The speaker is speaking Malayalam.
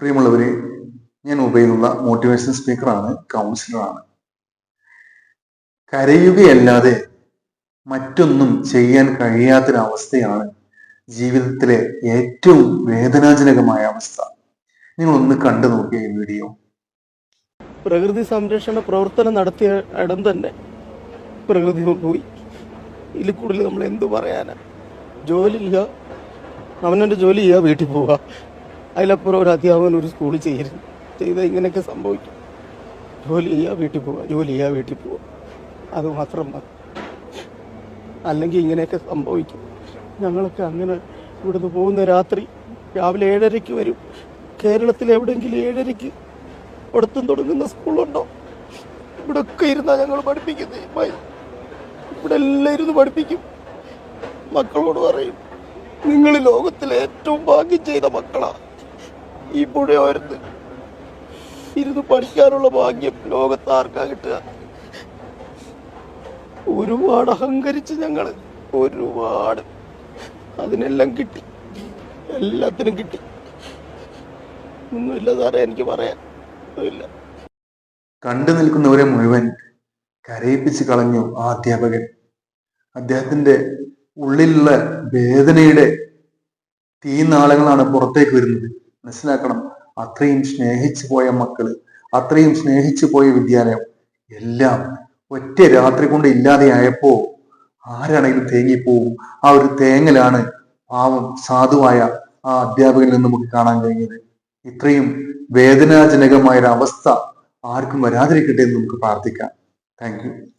പ്രിയമുള്ളവരെ ഞാൻ ഉപയോഗിക്കുന്ന മോട്ടിവേഷൻ സ്പീക്കറാണ് കൗൺസിലറാണ് കരയുകയല്ലാതെ മറ്റൊന്നും ചെയ്യാൻ കഴിയാത്തൊരവസ്ഥയാണ് ജീവിതത്തിലെ ഏറ്റവും വേദനാജനകമായ അവസ്ഥ. നിങ്ങൾ ഒന്ന് കണ്ടു നോക്കിയ ഈ വീഡിയോ. പ്രകൃതി സംരക്ഷണ പ്രവർത്തനം നടത്തിയ ഇടം തന്നെ പ്രകൃതി പോയി. ഇതിൽ കൂടുതൽ നമ്മൾ എന്തു പറയാനാ? ജോലി ഇല്ല അവനവന്റെ ജോലി ചെയ്യുക വീട്ടിൽ പോവുക അതിലപ്പുറം ഒരു അധ്യാപകൻ ഒരു സ്കൂളിൽ ചെയ്യരുത് ചെയ്ത് ഇങ്ങനെയൊക്കെ സംഭവിക്കും. ജോലി ചെയ്യുക വീട്ടിൽ പോവുക ജോലി ചെയ്യുക വീട്ടിൽ പോവുക അത് മാത്രം മതി. അല്ലെങ്കിൽ ഇങ്ങനെയൊക്കെ സംഭവിക്കും. ഞങ്ങളൊക്കെ അങ്ങനെ ഇവിടുന്ന് പോകുന്ന രാത്രി രാവിലെ ഏഴരയ്ക്ക് വരും. കേരളത്തിൽ എവിടെയെങ്കിലും ഏഴരയ്ക്ക് പഠിത്തം തുടങ്ങുന്ന സ്കൂളുണ്ടോ? ഇവിടെ ഒക്കെ ഇരുന്നാ ഞങ്ങൾ പഠിപ്പിക്കുന്നത് ഇവിടെ എല്ലാം ഇരുന്ന് പഠിപ്പിക്കും. മക്കളോട് പറയും നിങ്ങൾ ലോകത്തിലെ ഏറ്റവും ഭാഗ്യം ചെയ്ത മക്കളാ. ഈ പുഴയോരത്ത് ഇരുന്ന് പഠിക്കാനുള്ള ഭാഗ്യം ലോകത്താർക്കാ കിട്ടുക? ഒരുപാട് അഹങ്കരിച്ച് ഞങ്ങൾ ഒരുപാട്. അതിനെല്ലാം കിട്ടി. എല്ലാത്തിനും കിട്ടി. ഒന്നുമില്ല സാറേ എനിക്ക് പറയാൻ ഒന്നുമില്ല. കണ്ടു നിൽക്കുന്നവരെ മുഴുവൻ കരയിപ്പിച്ച് കളഞ്ഞു ആ അധ്യാപകൻ. അദ്ദേഹത്തിന്റെ ഉള്ളിലുള്ള വേദനയുടെ തീനാളങ്ങളാണ് പുറത്തേക്ക് വരുന്നത്. മനസ്സിലാക്കണം. അത്രയും സ്നേഹിച്ചു പോയ മക്കൾ അത്രയും സ്നേഹിച്ചു പോയ വിദ്യാലയം എല്ലാം ഒറ്റ രാത്രി കൊണ്ട് ഇല്ലാതെയായപ്പോ ആരാണെങ്കിലും തേങ്ങിപ്പോവും. ആ ഒരു തേങ്ങലാണ് പാവം സാധുവായ ആ അധ്യാപകനിൽ നിന്ന് നമുക്ക് കാണാൻ കഴിഞ്ഞത്. ഇത്രയും വേദനാജനകമായ ഒരു അവസ്ഥ ആർക്കും വരാതിരിക്കട്ടെ എന്ന് നമുക്ക് പ്രാർത്ഥിക്കാം. താങ്ക്